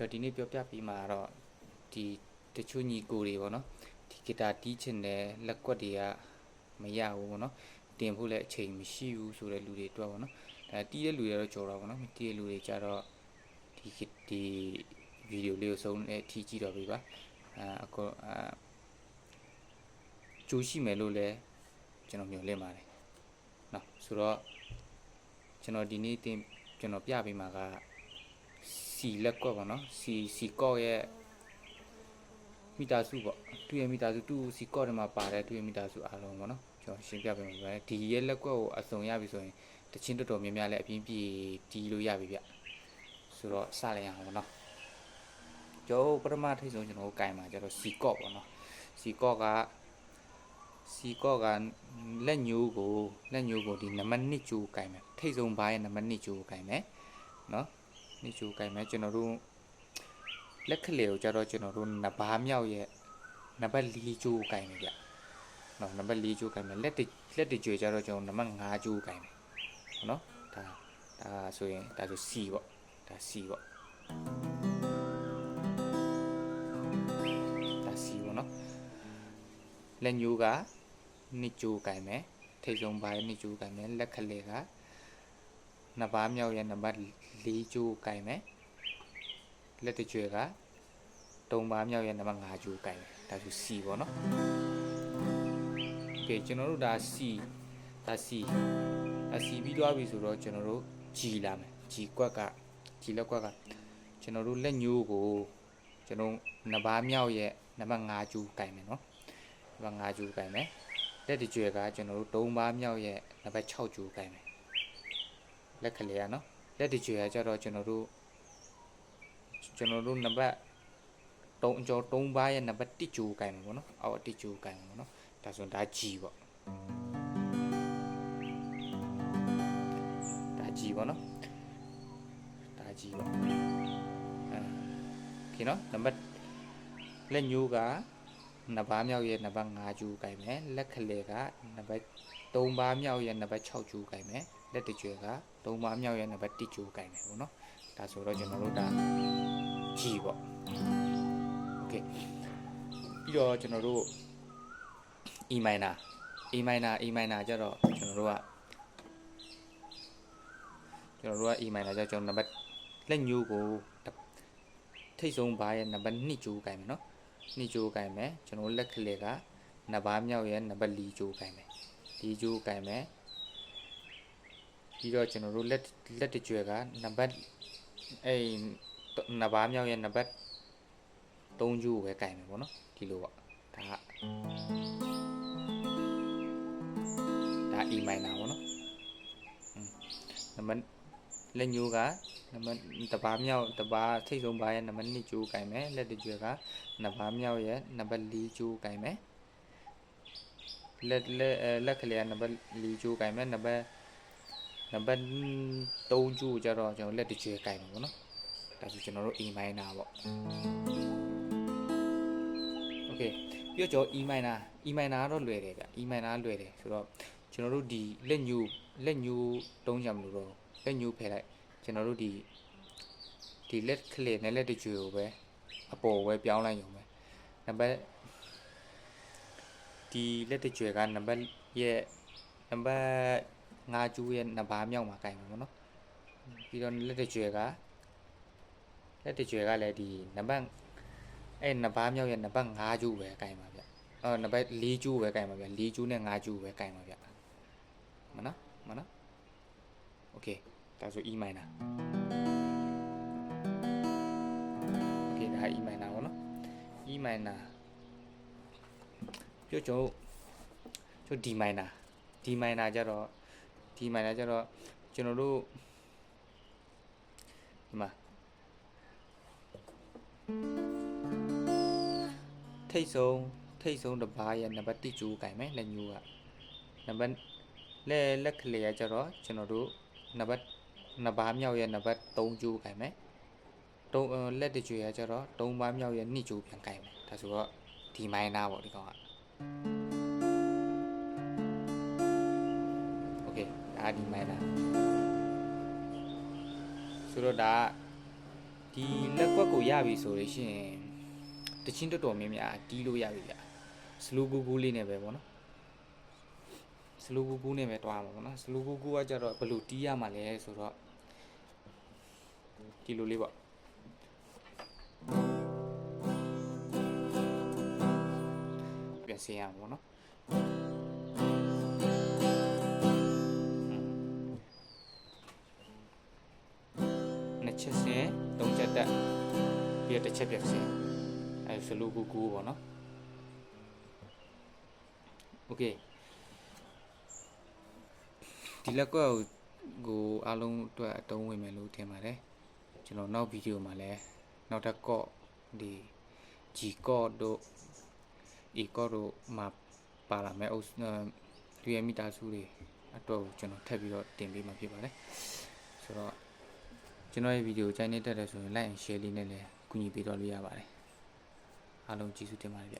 ကျွန်တော်ဒီနေ့ပြောပြပေးမှာတော့ဒီတချို့ညီကိုတွေပေါ့နော်ဒီဂီတာတီးချင်တယ်လက်ကွက်တွေကမရဘူးပေါ့နော်တင်ဖို့လည်းအချိန်မရှိဘူးဆိုတဲ့လူတွေအတွက်ပေါ့နော်ဒါတီးတဲ့လူတွေကတော့ကြော်တာပေါ့နော်မတီးတဲ့လူတွေကြတော့ဒီဒီဗီဒီယိုလေးကိုစုံနဲ့ထီကြည့်တော့ပြီပါအာအကောအာကျိုးရှိမယ်လို့လည်းကျွန်တော်မျှော်လင့်ပါတယ်နော်ဆိုတော့ကျွန်တော်ဒီနေ့တင်ကျွန်တော်ပြပေးမှာက စီလက်ကွက်ပေါ့နော်စီစီကော့ရဲ့မီတာစုပေါ့သူ့ရဲ့မီတာစုသူ့စီကော့ထဲမှာပါတယ်သူ့ရဲ့မီတာစုအားလုံးပေါ့နော်ကျွန်တော်ရှင်းပြပေးမှာပါဒီရဲ့လက်ကွက်ကိုအစုံရပြီဆိုရင်တချင်းတော်တော်များများလည်းအပြင်းပြေတီးလို့ရပြီဗျဆိုတော့စလိုက်ရအောင်ပေါ့နော်ကျောပထမထိတ်ဆုံးကျွန်တော်တို့ကင်မှာကျတော့စီကော့ပေါ့နော်စီကော့ကစီကော့ကလက်ညိုးကိုလက်ညိုးကိုဒီနံပါတ်1ကျိုးကင်မယ်ထိတ်ဆုံးဘားရဲ့နံပါတ်2ကျိုးကင်မယ်နော် နေချိုကင်မယ်ကျွန်တော်တို့လက်ကလေးကိုကြတော့ကျွန်တော်တို့နဘာမြောက်ရဲ့နံပါတ်4ကျိုးကင်မယ်ဗျနော်နံပါတ်4ကျိုးကင်မယ်လက်တလက်တကျွေကြတော့ကျွန်တော်နံပါတ်5ကျိုးကင်မယ်နော်ဒါဒါဆိုရင်ဒါဆို C ပေါ့ဒါ C ပေါ့ဒါ C ပေါ့နော်လက်ညိုးကနှစ်ကျိုးကင်မယ်ထိတ်ဆုံးပါရဲ့နှစ်ကျိုးကင်မယ်လက်ကလေးက နှစ်ပါးမြောက်ရဲ့နံပါတ်၄ကျိုးကိုင်မယ်လက်တကြွယ်က၃ပါးမြောက်ရဲ့နံပါတ်၅ကျိုးကိုင်မယ်ဒါဆို C ပေါ့နော်โอเคကျွန်တော်တို့ဒါ C ဒါ C ဒါ C ပြီးသွားပြီဆိုတော့ကျွန်တော်တို့ G လာမယ် G ကွက်က G လက်ကွက်ကကျွန်တော်တို့လက်ညိုးကိုကျွန်တော်နှစ်ပါးမြောက်ရဲ့နံပါတ်5ကျိုးကိုင်မယ်နော်နံပါတ်5ကျိုးကိုင်မယ်လက်တကြွယ်ကကျွန်တော်တို့၃ပါးမြောက်ရဲ့နံပါတ်6ကျိုးကိုင်မယ် လက်ကလေးရနော်လက်တကြွယ်ကကြတော့ကျွန်တော်တို့ကျွန်တော်တို့နံပါတ်3အကျော်3ပါးရဲ့နံပါတ်1ကျိုးကိုင်မှာပေါ့နော်အောက်1ကျိုးကိုင်မှာပေါ့နော်ဒါဆိုဒါ G ပေါ့ဒါ G ပေါ့နော်ဒါ G ပေါ့အဲโอเคနော်နံပါတ်လက်ညိုးကနှစ်ပါးမြောက်ရဲ့နံပါတ်5ကျိုးကိုင်မယ်လက်ကလေးကနံပါတ်3ပါးမြောက်ရဲ့နံပါတ်6ကျိုးကိုင်မယ် လက်တကြွယ်က3ပါးမြောက်ရဲ့နံပါတ်1ကျိုးကိုင်မယ်ပေါ့နော်ဒါဆိုတော့ကျွန်တော်တို့ဒါ G ပေါ့ Okay ပြီးတော့ကျွန်တော်တို့ E minor E minor E minor ကြတော့ကျွန်တော်တို့ကကျွန်တော်တို့က E minor ကြကျွန်တော်နံပါတ်လက်ညိုးကိုထိတ်ဆုံးပါးရဲ့နံပါတ်2ကျိုးကိုင်မယ်နော်2ကျိုးကိုင်မယ်ကျွန်တော်လက်ကလေးကနံပါတ်မြောက်ရဲ့နံပါတ်4ကျိုးကိုင်မယ်4ကျိုးကိုင်မယ် ပြီးတော့ကျွန်တော်တို့လက်လက်တကြွယ်ကနံပါတ်အဲ့နဘာမြောက်ရဲ့နံပါတ်3ကျိုးကိုပဲကင်မယ်ပေါ့နော်ဒီလိုပေါ့ဒါကဒါ E minor ပေါ့နော်နံပါတ်လက်ညိုးကနံပါတ်တဘာမြောက်တဘာထိတ်ဆုံးဘာရဲ့နံပါတ်2ကျိုးကင်မယ်လက်တကြွယ်ကနဘာမြောက်ရဲ့နံပါတ်4ကျိုးကင်မယ်လက်လက်လက်ကလေးကနံပါတ်4ကျိုးကင်မယ်နံပါတ် နံပါတ်3ကျိုးကြတော့ကျွန်တော်လက်တကြွယ်ကင်မှာပေါ့နော်ဒါဆိုကျွန်တော်တို့ E minor ပေါ့ Okay ပြီးတော့ကျွန်တော် E minor E minor ကတော့လွယ်တယ်ဗျ E minor လွယ်တယ်ဆိုတော့ကျွန်တော်တို့ဒီလက်ညိုးလက်ညိုးတုံးကြမလို့တော့လက်ညိုးဖယ်လိုက်ကျွန်တော်တို့ဒီဒီလက်ကလေးနဲ့လက်တကြွယ်ကိုပဲအပေါ်ပဲပြောင်းလိုက်ရုံပဲနံပါတ်ဒီလက်တကြွယ်ကနံပါတ်ရဲ့နံပါတ် 5ကျူးရဲ့နှစ်ပါးမြောက်မှာကင်မှာပေါ့နော်ပြီးတော့လက်တကြွယ်ကလက်တကြွယ်ကလည်းဒီနံပါတ်အဲ့နှစ်ပါးမြောက်ရဲ့နံပါတ်5ကျူးပဲကင်ပါဗျအော်နံပါတ်4ကျူးပဲကင်ပါဗျ4ကျူးနဲ့5ကျူးပဲကင်ပါဗျမနော်မနော်โอเคဒါဆို E minor โอเคဒါ E minor ပေါ့နော် E minor ပြောကျွန်တော်ကျွန်တော် D minor D minor ကြတော့ D minor ကြတော့ကျွန်တော်တို့ဒီမှာထိတ်ဆုံးထိတ်ဆုံးတစ်ပါးရဲ့နံပါတ်1ကျိုးကင်မယ်လက်ညိုးကနံပါတ်လက်လက်ကလေးကကြတော့ကျွန်တော်တို့နံပါတ်နှစ်ပါးမြောက်ရဲ့နံပါတ်3ကျိုးကင်မယ်တုံးလက်တကြွေကကြတော့3ပါးမြောက်ရဲ့2ကျိုးပြန်ကင်မယ်ဒါဆိုတော့ D minor ပေါ့ဒီကောင်က Okay ဒါ D minor ဆိုတော့ဒါဒီလက်ကွက်ကိုရပြီဆိုလို့ရှိရင်တချင်းတော်တော်များများတီးလို့ရပြီဗျစလူကူကူလေးနဲ့ပဲပေါ့နော်စလူကူကူနဲ့ပဲတွားမှာပေါ့နော်စလူကူကူကကြတော့ဘယ်လိုတီးရမှာလဲဆိုတော့ဒီလိုလေးပေါ့ပြန်စင်ရမှာပေါ့နော် ချက်စင်သုံးချက်တက်ပြီးတော့တစ်ချက်ပြန်စင်အဲစလူကူကူပေါ့နော်โอเคဒီလက်ကွက်ကိုကိုအားလုံးအတွက်အတုံးဝင်မယ်လို့ထင်ပါတယ်ကျွန်တော်နောက်ဗီဒီယိုမှာလည်းနောက်တစ်ကော့ဒီ G ကော့တို့ E ကော့တို့မှာပါလာမယ်အုပ်တွေ့ရမိသားစုတွေအတွက်ကိုကျွန်တော်ထပ်ပြီးတော့တင်ပေးမှာဖြစ်ပါတယ်ဆိုတော့ ကျွန်တော်ရဲ့ဗီဒီယိုကြိုက်နေတတ်တယ်ဆိုရင် like and share လေးနဲ့လည်းကူညီပေးတော့လို့ရပါတယ်အားလုံးကျေးဇူးတင်ပါတယ်ဗျ